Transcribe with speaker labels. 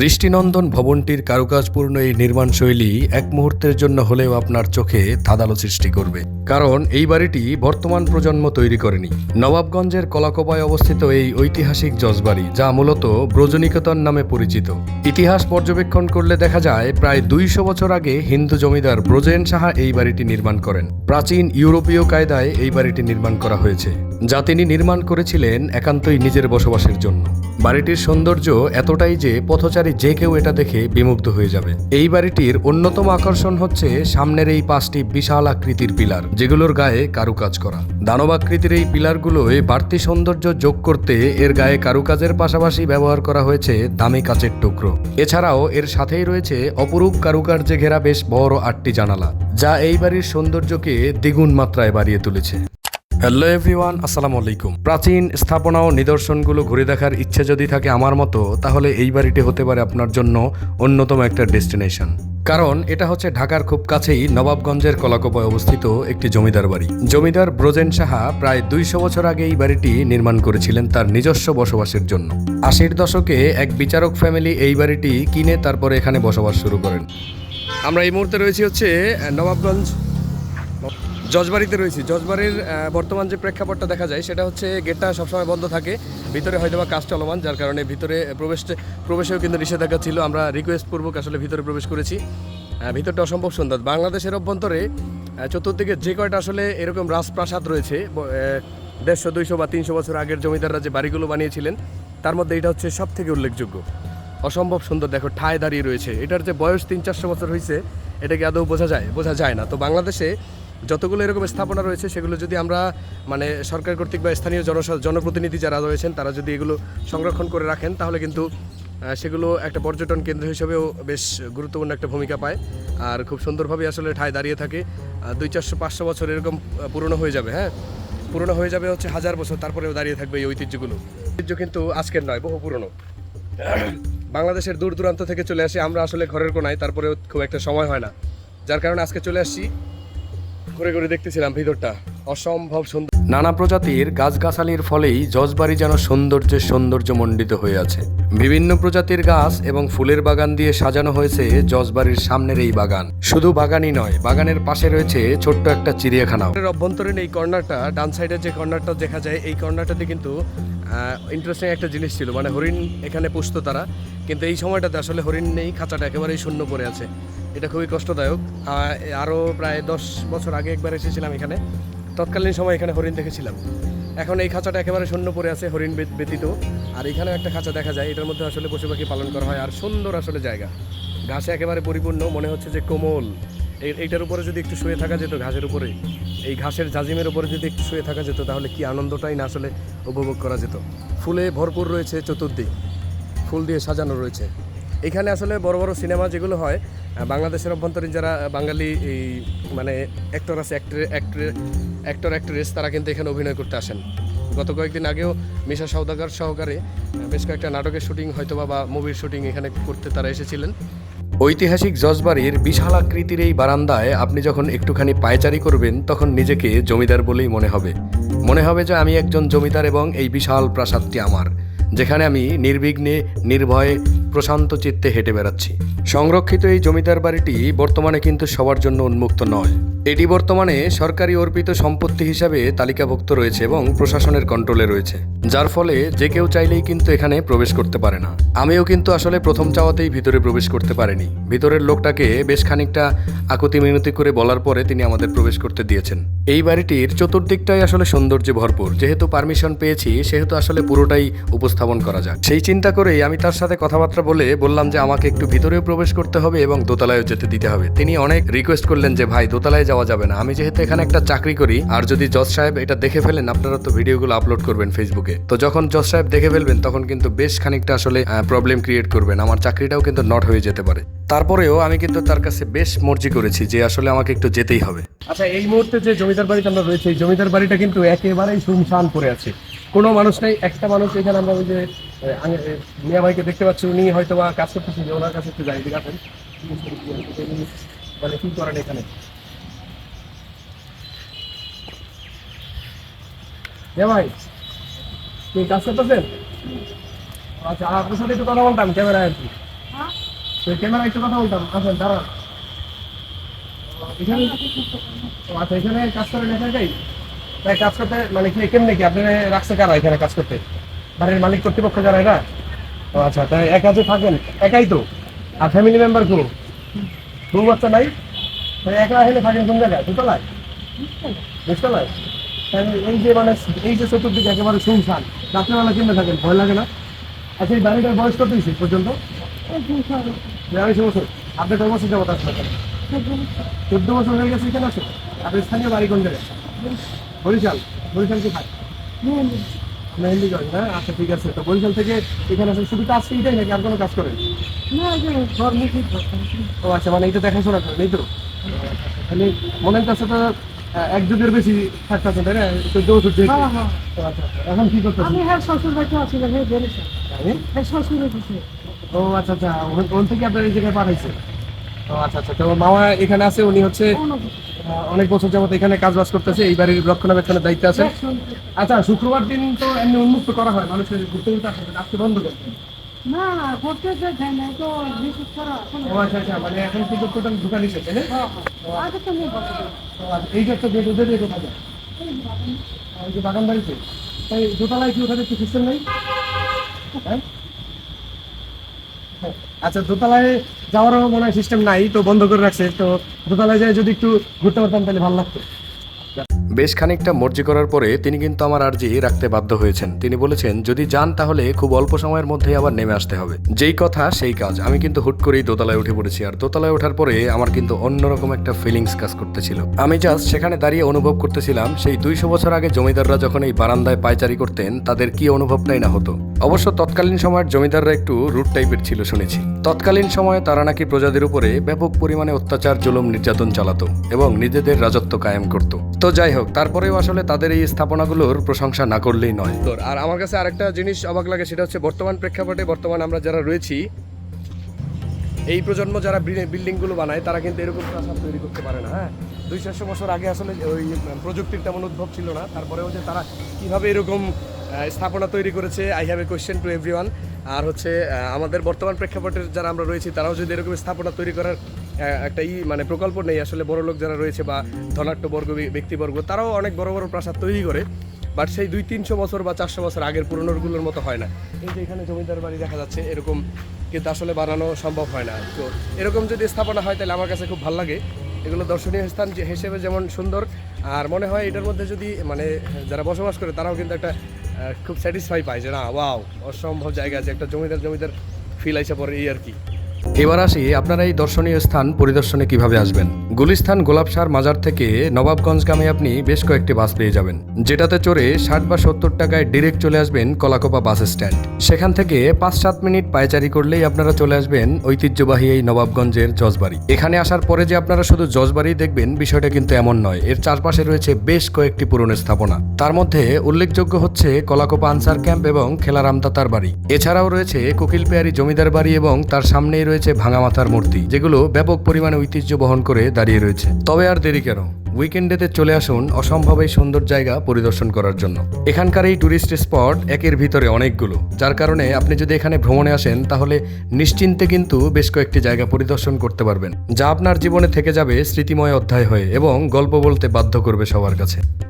Speaker 1: দৃষ্টিনন্দন ভবনটির কারুকাজপূর্ণ এই নির্মাণ শৈলী এক মুহূর্তের জন্য হলেও আপনার চোখে ধাঁধালো সৃষ্টি করবে। কারণ এই বাড়িটি বর্তমান প্রজন্ম তৈরি করেনি। নবাবগঞ্জের কলাকোপায় অবস্থিত এই ঐতিহাসিক জজবাড়ি যা মূলত ব্রজনিকেতন নামে পরিচিত। ইতিহাস পর্যবেক্ষণ করলে দেখা যায়, প্রায় দুইশো বছর আগে হিন্দু জমিদার ব্রজেন সাহা এই বাড়িটি নির্মাণ করেন। প্রাচীন ইউরোপীয় কায়দায় এই বাড়িটি নির্মাণ করা হয়েছে, যা তিনি নির্মাণ করেছিলেন একান্তই নিজের বসবাসের জন্য। বাড়িটির সৌন্দর্য এতটাই যে পথচারী যে কেউ এটা দেখে বিমুগ্ধ হয়ে যাবে। এই বাড়িটির অন্যতম আকর্ষণ হচ্ছে সামনের এই পাঁচটি বিশাল আকৃতির পিলার, যেগুলোর গায়ে কারুকাজ করা। দানবাকৃতির এই পিলারগুলোয় বাড়তি সৌন্দর্য যোগ করতে এর গায়ে কারুকাজের পাশাপাশি ব্যবহার করা হয়েছে দামি কাচের টুকরো। এছাড়াও এর সাথেই রয়েছে অপরূপ কারুকার্যে ঘেরা বেশ বড় আটটি জানালা, যা এই বাড়ির সৌন্দর্যকে দ্বিগুণ মাত্রায় বাড়িয়ে তুলেছে। হ্যালো এভরিওয়ান আসসালামু আলাইকুম। প্রাচীন স্থাপনা ও নিদর্শনগুলো ঘুরে দেখার ইচ্ছে যদি থাকে আমার মতো, তাহলে এই বাড়িটি হতে পারে আপনার জন্য অন্যতম একটা ডেস্টিনেশন। কারণ এটা হচ্ছে ঢাকার খুব কাছেই নবাবগঞ্জের কলাকোপায় অবস্থিত একটি জমিদার বাড়ি। জমিদার ব্রজেন সাহা প্রায় দুইশো বছর আগে এই বাড়িটি নির্মাণ করেছিলেন তার নিজস্ব বসবাসের জন্য। আশির দশকে এক বিচারক ফ্যামিলি এই বাড়িটি কিনে তারপরে এখানে বসবাস শুরু করেন। আমরা এই মুহূর্তে রয়েছি হচ্ছে নবাবগঞ্জ জজবাড়িতে রয়েছি। জজবাড়ির বর্তমান যে প্রেক্ষাপটটা দেখা যায়, সেটা হচ্ছে গেটটা সবসময় বন্ধ থাকে। ভিতরে হয়তো বা কাজ চলমান, যার কারণে ভিতরে প্রবেশ, প্রবেশেও কিন্তু নিষেধাজ্ঞা ছিল। আমরা রিকোয়েস্ট পূর্বক আসলে ভিতরে প্রবেশ করেছি। ভিতরটা অসম্ভব সুন্দর। বাংলাদেশের অভ্যন্তরে চতুর্দিকে যে কয়টা আসলে এরকম রাজপ্রাসাদ রয়েছে দেড়শো, দুইশো বা তিনশো বছর আগের জমিদাররা যে বাড়িগুলো বানিয়েছিলেন, তার মধ্যে এটা হচ্ছে সব থেকে উল্লেখযোগ্য। অসম্ভব সুন্দর। দেখো, ঠায় দাঁড়িয়ে রয়েছে। এটার যে বয়স তিন চারশো বছর হয়েছে এটাকে আদৌ বোঝা যায়? বোঝা যায় না। তো বাংলাদেশে যতগুলো এরকম স্থাপনা রয়েছে, সেগুলো যদি আমরা মানে সরকার কর্তৃক বা স্থানীয় জনসা- জনপ্রতিনিধি যারা রয়েছেন, তারা যদি এগুলো সংরক্ষণ করে রাখেন, তাহলে কিন্তু সেগুলো একটা পর্যটন কেন্দ্র হিসেবেও বেশ গুরুত্বপূর্ণ একটা ভূমিকা পায়। আর খুব সুন্দরভাবে আসলে ঠায় দাঁড়িয়ে থাকে। দুই চারশো, পাঁচশো বছর এরকম পুরনো হয়ে যাবে হ্যাঁ? পুরনো হয়ে যাবে হচ্ছে হাজার বছর, তারপরেও দাঁড়িয়ে থাকবে এই ঐতিহ্যগুলো। ঐতিহ্য কিন্তু আজকের নয়, বহু পুরনো। বাংলাদেশের দূর দূরান্ত থেকে চলে আসি, আমরা আসলে ঘরের কোনায়, তারপরেও খুব একটা সময় হয় না। যার কারণে আজকে চলে আসছি। ঘুরে করে দেখতেছিলাম ভিতরটা। অসম্ভব সুন্দর। নানা প্রজাতির গাছগাছালির ফলেই জজবাড়ি যেন সৌন্দর্যের সৌন্দর্য মণ্ডিত হয়ে আছে। বিভিন্ন প্রজাতির গাছ এবং ফুলের বাগান দিয়ে সাজানো হয়েছে জজবাড়ির সামনের এই বাগান। শুধু বাগানই নয় বাগানের পাশে রয়েছে ছোট্ট একটা চিড়িয়াখানা অভ্যন্তরীণ এই কর্নারটা ডান সাইডের যে কর্নারটা দেখা যায় এই কর্নারটাতে কিন্তু ইন্টারেস্টিং একটা জিনিস ছিল। মানে হরিণ এখানে পুষত তারা, কিন্তু এই সময়টাতে আসলে হরিণ নেই, খাঁচাটা একেবারেই শূন্য পড়ে আছে। এটা খুবই কষ্টদায়ক। আরও প্রায় দশ বছর আগে একবার এসেছিলাম এখানে। তৎকালীন সময় এখানে হরিণ দেখেছিলাম। এখন এই খাঁচাটা একেবারে শূন্য পড়ে আছে হরিণ ব্যতীত। আর এখানেও একটা খাঁচা দেখা যায়, এটার মধ্যে আসলে পশু পাখি পালন করা হয়। আর সুন্দর আসলে জায়গা। ঘাসে একেবারে পরিপূর্ণ, মনে হচ্ছে যে কোমল। এইটার উপরে যদি একটু শুয়ে থাকা যেত ঘাসের উপরে, এই ঘাসের জাজিমের উপরে যদি একটু শুয়ে থাকা যেত, তাহলে কি আনন্দটাই না আসলে উপভোগ করা যেত। ফুলে ভরপুর রয়েছে চতুর্দিক, ফুল দিয়ে সাজানো রয়েছে। এখানে আসলে বড় বড় সিনেমা যেগুলো হয় বাংলাদেশের অভ্যন্তরীণ যারা বাঙালি এই মানে অ্যাক্টর আছে অ্যাক্টর অ্যাক্টর অ্যাক্টর অ্যাক্ট্রেস তারা কিন্তু এখানে অভিনয় করতে আসেন। গত কয়েকদিন আগেও মিশা সওদাগর সহকারে বেশ কয়েকটা নাটকের শুটিং হয়তো বা মুভির শুটিং এখানে করতে তারা এসেছিলেন। ঐতিহাসিক জজবাড়ির বিশাল আকৃতির এই বারান্দায় আপনি যখন একটুখানি পায়চারি করবেন, তখন নিজেকে জমিদার বলেই মনে হবে। মনে হবে যে আমি একজন জমিদার এবং এই বিশাল প্রাসাদটি আমার, যেখানে আমি নির্বিঘ্নে, নির্ভয়ে প্রশান্ত চিত্তে হেঁটে বেড়াচ্ছি। সংরক্ষিত এই জমিদার বাড়িটি বর্তমানে কিন্তু সবার জন্য উন্মুক্ত নয়। এটি বর্তমানে সরকারি অর্পিত সম্পত্তি হিসাবে তালিকাভুক্ত রয়েছে এবং প্রশাসনের কন্ট্রোলে রয়েছে। যার ফলে যে কেউ চাইলেই কিন্তু এখানে প্রবেশ করতে পারে না। আমিও কিন্তু আসলে প্রথম চাওয়াতেই ভিতরে প্রবেশ করতে পারিনি। ভিতরের লোকটাকে বেশ খানিকটা আকুতি মিনতি করে বলার পরে তিনি আমাদের প্রবেশ করতে দিয়েছেন। এই বাড়িটির চতুর্দিকটাই আসলে সৌন্দর্যে ভরপুর। যেহেতু পারমিশন পেয়েছি, সেহেতু আসলে পুরোটাই উপস্থাপন করা যাক। সেই চিন্তা করেই আমি তার সাথে কথাবার্তা বলে বললাম যে আমাকে একটু ভিতরেও প্রবেশ করতে হবে এবং দোতলায়ও যেতে দিতে হবে। তিনি অনেক রিকোয়েস্ট করলেন যে, ভাই, দোতলায় যাওয়া যাবে না। আমি যেহেতু এখানে একটা চাকরি করি, আর যদি জজ সাহেব এটা দেখে ফেলেন, আপনারা তো ভিডিওগুলো আপলোড করবেন ফেসবুকে তো যখন জজ সাহেব দেখে ফেলবেন, তখন কিন্তু বেশ খানিকটা আসলে প্রবলেম ক্রিয়েট করবেন। আমার চাকরিটাও কিন্তু নট হয়ে যেতে পারে। তারপরেও আমি কিন্তু তার কাছে বেশ মর্জি করেছি যে, আসলে আমাকে একটু যেতেই হবে। আচ্ছা এই মুহূর্তে যে জমিদার বাড়িতে আমরা রয়েছে জমিদার বাড়িটা কিন্তু একেবারেই শুনশান পড়ে আছে। কোনো মানুষ নেই একটা মানুষ এখানে আমরা ওই যে মিয়া ভাইকে দেখতে পাচ্ছি উনি হয়তো বা কাজ করতেছেন যে ওনার কাছে একটু যাই আসেন মানে কি করেন এখানে? মিয়া ভাই কি কাজ করতেছেন? আচ্ছা আপনার সাথে একটু কথা বলতাম ক্যামেরায় আর কি।
Speaker 2: তো ক্যামেরা একটু কথা বলতাম আচ্ছা দাঁড়ান। এখানে আচ্ছা এখানে কাজ করেন একাই? তাই কাজ করতে মানে কি কেমনে কি? আপনি রাখছে কারা এখানে কাজ করতে? বাড়ির মালিক কর্তৃপক্ষ যারা, এরা? ও আচ্ছা তাই একা যে থাকেন, একাই তো? আর ফ্যামিলি মেম্বার কেউ? বউ বাচ্চা নাই? তাই একা এখানে থাকেন কোন জায়গায়? দুতলায়? বুঝতলায় এই যে মানে এই যে চতুর্দিকে একেবারে শুনশান, রাত্রেবেলা কেমনে থাকেন? ভয় লাগে না? আচ্ছা এই বাড়িটার বয়স কত হয়েছে পর্যন্ত? বিয়াল্লিশ বছর। আপনি কত বছর যাবত আসলে চোদ্দ বছর হয়ে গেছে এখানে আছে আপনি স্থানীয় বাড়ি কোন জায়গায়? বরিশাল বরিশাল কি খায় মেহেন্দিগঞ্জ না আচ্ছা ঠিক আছে। তো বরিশাল থেকে এখানে আসেন শুধু কাজ এইটাই নাকি আর কোনো কাজ করেন? ও আচ্ছা মানে এইটা দেখাশোনা করেন এই তো। তাহলে মনে কাছে তো এক যুগের বেশি থাকতেছে তাই না? চোদ্দ বছর।
Speaker 3: হ্যাঁ, হ্যাঁ।
Speaker 2: আচ্ছা এখন কি করতেছেন?
Speaker 3: আমি হ্যাঁ শ্বশুর বাড়িতে আছিলাম হ্যাঁ হ্যাঁ শ্বশুর
Speaker 2: ও আচ্ছা আচ্ছা ওখান- থেকে আপনার এই জায়গায় পাঠাইছে? আচ্ছা আচ্ছা। তো মামা এখানে আছে উনি হচ্ছে অনেক বছর যাবত এখানে কাজ বাজ করতেছে এই বাড়ির রক্ষণাবেক্ষণের দায়িত্ব আছে আচ্ছা শুক্রবার দিন তো এমনি উন্মুক্ত করা হয় মানুষের ঘুরতে ঘুরতে আসে আজকে বন্ধ করে
Speaker 3: না করতে দেখাই না তো
Speaker 2: আচ্ছা আচ্ছা মানে এখন কিন্তু টোটাল দোকান
Speaker 3: নিয়ে বসে।
Speaker 2: ও আচ্ছা, এই যে একটা গেট ওদের কোথায় যায়? এই যে বাগান। বাড়িতে। তাই দোতলায় কি ওখানে কি সিস্টেম নেই? হ্যাঁ? আচ্ছা দোতলায় যাওয়ারও মনে হয় সিস্টেম নাই, তো বন্ধ করে রাখছে। তো দোতলায় যায় যদি একটু ঘুরতে পারতাম, তাহলে ভালো লাগতো।
Speaker 1: বেশ খানিকটা মর্জি করার পরে তিনি কিন্তু আমার আর্জি রাখতে বাধ্য হয়েছেন। তিনি বলেছেন, যদি যান তাহলে খুব অল্প সময়ের মধ্যেই আবার নেমে আসতে হবে। যেই কথা, সেই কাজ। আমি কিন্তু হুট করেই দোতলায় উঠে পড়েছি আর দোতলায় ওঠার পরে আমার কিন্তু অন্যরকম একটা ফিলিংস কাজ করতেছিল। আমি জাস্ট সেখানে দাঁড়িয়ে অনুভব করতেছিলাম, সেই দুইশো বছর আগে জমিদাররা যখন এই বারান্দায় পায়চারি করতেন, তাদের কি অনুভবটাই না হতো। অবশ্য তৎকালীন সময়ের জমিদাররা একটু রুট টাইপের ছিল শুনেছি। তৎকালীন সময়ে তারা নাকি প্রজাদের উপরে ব্যাপক পরিমাণে অত্যাচার, জুলুম, নির্যাতন চালাতো এবং নিজেদের রাজত্ব কায়েম করত। তো যাই হোক, তারপরেও আসলে তাদের এই স্থাপনাগুলোর প্রশংসা না করলেই নয়। আর আমার কাছে আরেকটা জিনিস অবাক লাগে, সেটা হচ্ছে বর্তমান প্রেক্ষাপটে বর্তমান আমরা যারা রয়েছি, এই প্রজন্ম যারা বিল্ডিংগুলো বানায়, তারা কিন্তু এরকম প্রাসাদ তৈরি করতে পারে না হ্যাঁ? দুই চারশো বছর আগে আসলে ওই প্রযুক্তির তেমন উদ্ভব ছিল না, তারপরেও যে তারা কীভাবে এরকম স্থাপনা তৈরি করেছে I have a question to everyone আর হচ্ছে আমাদের বর্তমান প্রেক্ষাপটের যারা আমরা রয়েছি, তারাও যদি এরকম স্থাপনা তৈরি করার একটা ই মানে প্রকল্প নেই, আসলে বড় লোক যারা রয়েছে বা ধনাঢ্য বর্গ ব্যক্তিবর্গ, তারাও অনেক বড় বড় প্রাসাদ তৈরি করে, বাট সেই দুই তিনশো বছর বা চারশো বছর আগের পুরনোগুলোর মতো হয় না। এই যে এখানে জমিদার বাড়ি দেখা যাচ্ছে, এরকম কিন্তু আসলে বানানো সম্ভব হয় না। তো এরকম যদি স্থাপনা হয়, তাহলে আমার কাছে খুব ভালো লাগে। এগুলো দর্শনীয় স্থান হিসেবে যেমন সুন্দর, আর মনে হয় এটার মধ্যে যদি মানে যারা বসবাস করে, তারাও কিন্তু একটা খুব স্যাটিসফাই পাই যে না ওয়াও অসম্ভব জায়গা আছে, একটা জমিদার জমিদার ফিল আইসা পরে এই আর কি। এবার আসি আপনারা এই দর্শনীয় স্থান পরিদর্শনে কীভাবে আসবেন। গুলিস্থান গোলাপসার মাজার থেকে নবাবগঞ্জগামী আপনি বেশ কয়েকটি বাস পেয়ে যাবেন। যেটাতে চড়ে ষাট বা সত্তর টাকায় ডিরেক্ট চলে আসবেন কলাকোপা বাস স্ট্যান্ড। সেখান থেকে পাঁচ সাত মিনিট পায়চারি করলেই আপনারা চলে আসবেন ঐতিহ্যবাহী এই নবাবগঞ্জের জজবাড়ি। এখানে আসার পরে যে আপনারা শুধু জজবাড়ি দেখবেন, বিষয়টা কিন্তু এমন নয়। এর চারপাশে রয়েছে বেশ কয়েকটি পুরনো স্থাপনা। তার মধ্যে উল্লেখযোগ্য হচ্ছে কলাকোপা আনসার ক্যাম্প এবং খেলারামদাতার বাড়ি। এছাড়াও রয়েছে কোকিল পেয়ারি জমিদার বাড়ি এবং তার সামনেই রয়েছে ভাঙামাথার মূর্তি, যেগুলো ব্যাপক পরিমাণে ঐতিহ্য বহন করে দাঁড়িয়ে রয়েছে। তবে আর দেরি কেন? উইকেন্ডেতে চলে আসুন অসম্ভব এই সুন্দর জায়গা পরিদর্শন করার জন্য। এখানকার এই টুরিস্ট স্পট একের ভিতরে অনেকগুলো। যার কারণে আপনি যদি এখানে ভ্রমণে আসেন, তাহলে নিশ্চিন্তে কিন্তু বেশ কয়েকটি জায়গা পরিদর্শন করতে পারবেন, যা আপনার জীবনে থেকে যাবে স্মৃতিময় অধ্যায় হয়ে এবং গল্প বলতে বাধ্য করবে সবার কাছে।